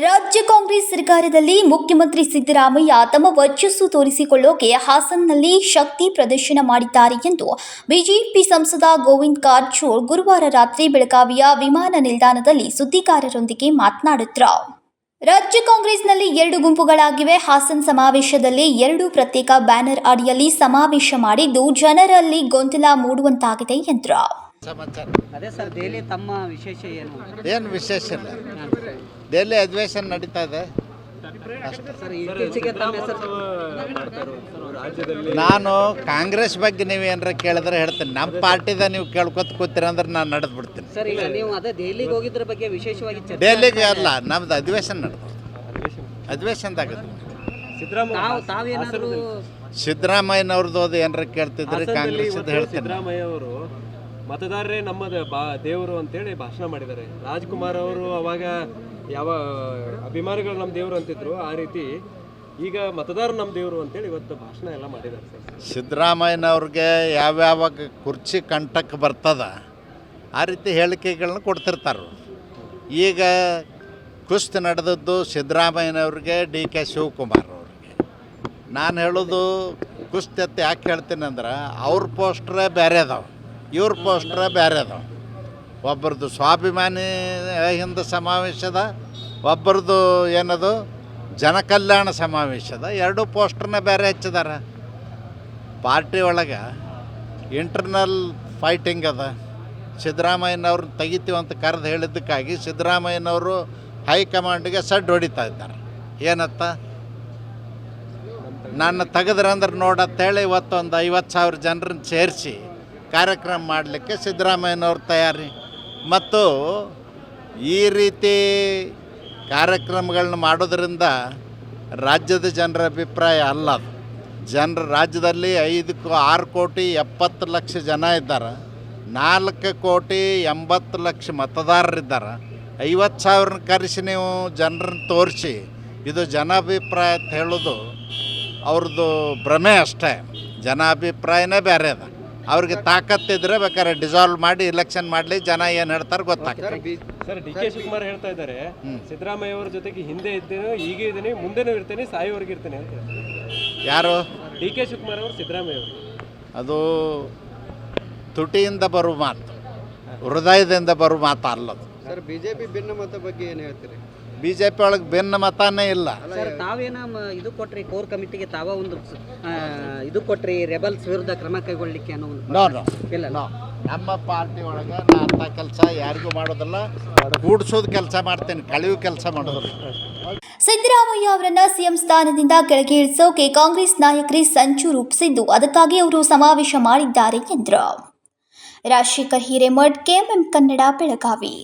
ಕಾಂಗ್ರೆಸ್ ಸರ್ಕಾರದಲ್ಲಿ ಮುಖ್ಯಮಂತ್ರಿ ಸಿದ್ದರಾಮಯ್ಯ ತಮ್ಮ ವರ್ಚಸ್ಸು ತೋರಿಸಿಕೊಳ್ಳೋಕೆ ಹಾಸನ್ನಲ್ಲಿ ಶಕ್ತಿ ಪ್ರದರ್ಶನ ಮಾಡಿದ್ದಾರೆ ಎಂದು ಬಿಜೆಪಿ ಸಂಸದ ಗೋವಿಂದ್ ಕಾರಜೋಳ್ ಗುರುವಾರ ರಾತ್ರಿ ಬೆಳಗಾವಿಯ ವಿಮಾನ ನಿಲ್ದಾಣದಲ್ಲಿ ಸುದ್ದಿಗಾರರೊಂದಿಗೆ ಮಾತನಾಡಿದ್ರು. ರಾಜ್ಯ ಕಾಂಗ್ರೆಸ್ನಲ್ಲಿ ಎರಡು ಗುಂಪುಗಳಾಗಿವೆ. ಹಾಸನ್ ಸಮಾವೇಶದಲ್ಲಿ ಎರಡು ಪ್ರತ್ಯೇಕ ಬ್ಯಾನರ್ ಅಡಿಯಲ್ಲಿ ಸಮಾವೇಶ ಮಾಡಿದ್ದು ಜನರಲ್ಲಿ ಗೊಂದಲ ಮೂಡುವಂತಾಗಿದೆ ಎಂದರು. ಸಮಾಚಾರ. ಅದೇ ಸರ್ ದೆಹಲಿ ತಮ್ಮ ವಿಶೇಷ ಏನು? ಏನು ವಿಶೇಷ ಇಲ್ಲ. ದೆಹಲಿ ಅಧಿವೇಶನ ನಡೀತಾ ಇದೆ. ಸರ್ ಇತ್ತೀಚೆಗೆ ತಮ್ಮ ಹೆಸರು ನಾನು ಕಾಂಗ್ರೆಸ್ ಬಗ್ಗೆ ನೀವು ಏನಾರ ಕೇಳಿದ್ರೆ ಹೇಳ್ತೀನಿ. ನಮ್ಮ ಪಾರ್ಟಿದ ನೀವು ಕೇಳ್ಕೊತ ಕೂತೀರ ಅಂದ್ರೆ ನಾನು ನಡೆದು ಬಿಡ್ತೀನಿ. ಸರ್ ಈಗ ನೀವು ಅದೇ ದೆಹಲಿಗೆ ಹೋಗಿದ್ರ ಬಗ್ಗೆ ವಿಶೇಷವಾಗಿ ಚರ್ಚೆ ದೆಹಲಿಗೆ ಅಲ್ಲ ನಮ್ದು ಅಧಿವೇಶನ ನಡೆದು. ಅಧಿವೇಶನದಾಗ ತಾವು ತಾವೇನಾದ್ರು ಸಿದ್ದರಾಮಯ್ಯನವ್ರದ್ದು ಅದು ಏನಾರ ಕೇಳ್ತಿದ್ರೆ ಕಾಂಗ್ರೆಸ್ ಹೇಳ್ತೀನಿ. ಸಿದ್ದರಾಮಯ್ಯ ಅವರು ಮತದಾರರೇ ನಮ್ಮ ಬಾ ದೇವರು ಅಂತೇಳಿ ಭಾಷಣ ಮಾಡಿದ್ದಾರೆ. ರಾಜ್ಕುಮಾರ್ ಅವರು ಅವಾಗ ಯಾವ ಅಭಿಮಾನಿಗಳು ನಮ್ಮ ದೇವರು ಅಂತಿದ್ರು, ಆ ರೀತಿ ಈಗ ಮತದಾರರು ನಮ್ಮ ದೇವರು ಅಂತೇಳಿ ಇವತ್ತು ಭಾಷಣ ಎಲ್ಲ ಮಾಡಿದ್ದಾರೆ ಸರ್. ಸಿದ್ದರಾಮಯ್ಯನವ್ರಿಗೆ ಯಾವ್ಯಾವ ಕುರ್ಚಿ ಕಂಟಕ್ಕೆ ಬರ್ತದ, ಆ ರೀತಿ ಹೇಳಿಕೆಗಳನ್ನ ಕೊಡ್ತಿರ್ತಾರೆ. ಈಗ ಕುಸ್ತಿ ನಡೆದದ್ದು ಸಿದ್ದರಾಮಯ್ಯನವ್ರಿಗೆ ಡಿ ಕೆ ಶಿವಕುಮಾರ್ ಅವ್ರಿಗೆ. ನಾನು ಹೇಳೋದು ಕುಸ್ತಿ ಅಂತ ಯಾಕೆ ಹೇಳ್ತೀನಿ ಅಂದ್ರೆ, ಅವ್ರ ಪೋಸ್ಟ್ರೇ ಬೇರೆ ಅದಾವೆ. ಇವ್ರ ಪೋಸ್ಟ್ರ ಬೇರೆ ಅದಾವ. ಒಬ್ಬರದು ಸ್ವಾಭಿಮಾನಿ ಹಿಂದ ಸಮಾವೇಶದ, ಒಬ್ಬರದು ಏನದು, ಜನಕಲ್ಯಾಣ ಸಮಾವೇಶದ, ಎರಡು ಪೋಸ್ಟ್ರನ್ನ ಬೇರೆ ಹಚ್ಚಿದಾರ. ಪಾರ್ಟಿ ಒಳಗೆ ಇಂಟರ್ನಲ್ ಫೈಟಿಂಗ್ ಅದ. ಸಿದ್ದರಾಮಯ್ಯನವ್ರನ್ನ ಅಂತ ಕರೆದು ಹೇಳಿದ್ದಕ್ಕಾಗಿ ಸಿದ್ದರಾಮಯ್ಯನವರು ಹೈಕಮಾಂಡ್ಗೆ ಸಡ್ಡು ಹೊಡಿತಾ ಇದ್ದಾರೆ. ಏನತ್ತ? ನನ್ನ ತೆಗೆದ್ರಂದ್ರೆ ನೋಡತ್ತೇಳಿ ಇವತ್ತೊಂದು ಐವತ್ತು ಸಾವಿರ ಜನರನ್ನ ಸೇರಿಸಿ ಕಾರ್ಯಕ್ರಮ ಮಾಡಲಿಕ್ಕೆ ಸಿದ್ದರಾಮಯ್ಯನವ್ರ ತಯಾರಿ. ಮತ್ತು ಈ ರೀತಿ ಕಾರ್ಯಕ್ರಮಗಳನ್ನ ಮಾಡೋದರಿಂದ ರಾಜ್ಯದ ಜನರ ಅಭಿಪ್ರಾಯ ಅಲ್ಲ ಅದು. ಜನರ ರಾಜ್ಯದಲ್ಲಿ ಐದು ಕೋ ಆರು ಕೋಟಿ ಎಪ್ಪತ್ತು ಲಕ್ಷ ಜನ ಇದ್ದಾರೆ. ನಾಲ್ಕು ಕೋಟಿ ಎಂಬತ್ತು ಲಕ್ಷ ಮತದಾರರಿದ್ದಾರೆ. ಐವತ್ತು ಸಾವಿರನ ಕರೆಸಿ ನೀವು ಜನರನ್ನ ತೋರಿಸಿ, ಇದು ಜನಾಭಿಪ್ರಾಯ ಅಂತ ಹೇಳೋದು ಅವ್ರದ್ದು ಭ್ರಮೆ ಅಷ್ಟೇ. ಜನಾಭಿಪ್ರಾಯನೇ ಬೇರೆ ಅದ. ಅವ್ರಿಗೆ ತಾಕತ್ತಿದ್ರೆ ಬೇಕಾದ್ರೆ ಡಿಸಾಲ್ವ್ ಮಾಡಿ ಇಲೆಕ್ಷನ್ ಮಾಡಲಿ ಜನ ಏನು ಹೇಳ್ತಾರೆ ಗೊತ್ತಾಗ್ತದೆ. ಸರ್ ಡಿ ಕೆ ಶಿವಕುಮಾರ್ ಹೇಳ್ತಾ ಇದ್ದಾರೆ ಸಿದ್ದರಾಮಯ್ಯ ಅವರ ಜೊತೆಗೆ ಹಿಂದೆ ಇದ್ದೇನೆ ಈಗ ಇದ್ದೀನಿ ಮುಂದೆನೂ ಇರ್ತೇನೆ ಸಾಯೋವರೆಗೆ ಇರ್ತೇನೆ ಅಂತ ಯಾರು? ಡಿ ಕೆ ಶಿವಕುಮಾರ್ ಅವರು ಸಿದ್ದರಾಮಯ್ಯ ಅವರು. ಅದು ತುಟಿಯಿಂದ ಬರುವ ಮಾತು ಹೃದಯದಿಂದ ಬರುವ ಮಾತು ಅಲ್ಲದು. ಸರ್ ಬಿಜೆಪಿ ಭಿನ್ನಮತ ಬಗ್ಗೆ ಏನು ಹೇಳ್ತೀರಿ? ಬಿ ಜೆ ಪಿ ಒಳಗೆ ಭಿನ್ನ ಮತಾನೇ ಇಲ್ಲ. ಸರ್ ತಾವೇನ ಮ- ಇದು ಕೊಟ್ರಿ ಕೋರ್ ಕಮಿಟಿಗೆ ತಾವ ಒಂದು ಆ, ಇದು ಕೊಟ್ರಿ ರೆಬಲ್ಸ್ ವಿರುದ್ಧ ಕ್ರಮ ಕೈಗೊಳ್ಳಿಕ್ಕೆ ಅನ್ನೋ ಒಂದು ನೋ ನೋ. ಇಲ್ಲ ನೋ. ನಮ್ಮ ಪಾರ್ಟಿ ಒಳಗೆ ನಾ ಅಂಥ ಕೆಲಸ ಯಾರಿಗೂ ಮಾಡೋದಿಲ್ಲ. ಕೂಡಿಸೋದು ಕೆಲಸ ಮಾಡ್ತೇನೆ ಕಳಿಯೋ ಕೆಲಸ ಮಾಡೋದಿಲ್ಲ. ಸಿದ್ದರಾಮಯ್ಯ ಅವರನ್ನ ಸಿಎಂ ಸ್ಥಾನದಿಂದ ಕೆಳಗೆ ಇಳಿಸೋಕೆ ಕಾಂಗ್ರೆಸ್ ನಾಯಕರೇ ಸಂಚು ರೂಪಿಸಿದ್ದು ಅದಕ್ಕಾಗಿ ಅವರು ಸಮಾವೇಶ ಮಾಡಿದ್ದಾರೆ ಎಂದರು. ರಾಜಶೇಖರ್ ಹಿರೇಮಠ್ ಕೆಎಂಎಂ ಕನ್ನಡ ಬೆಳಗಾವಿ.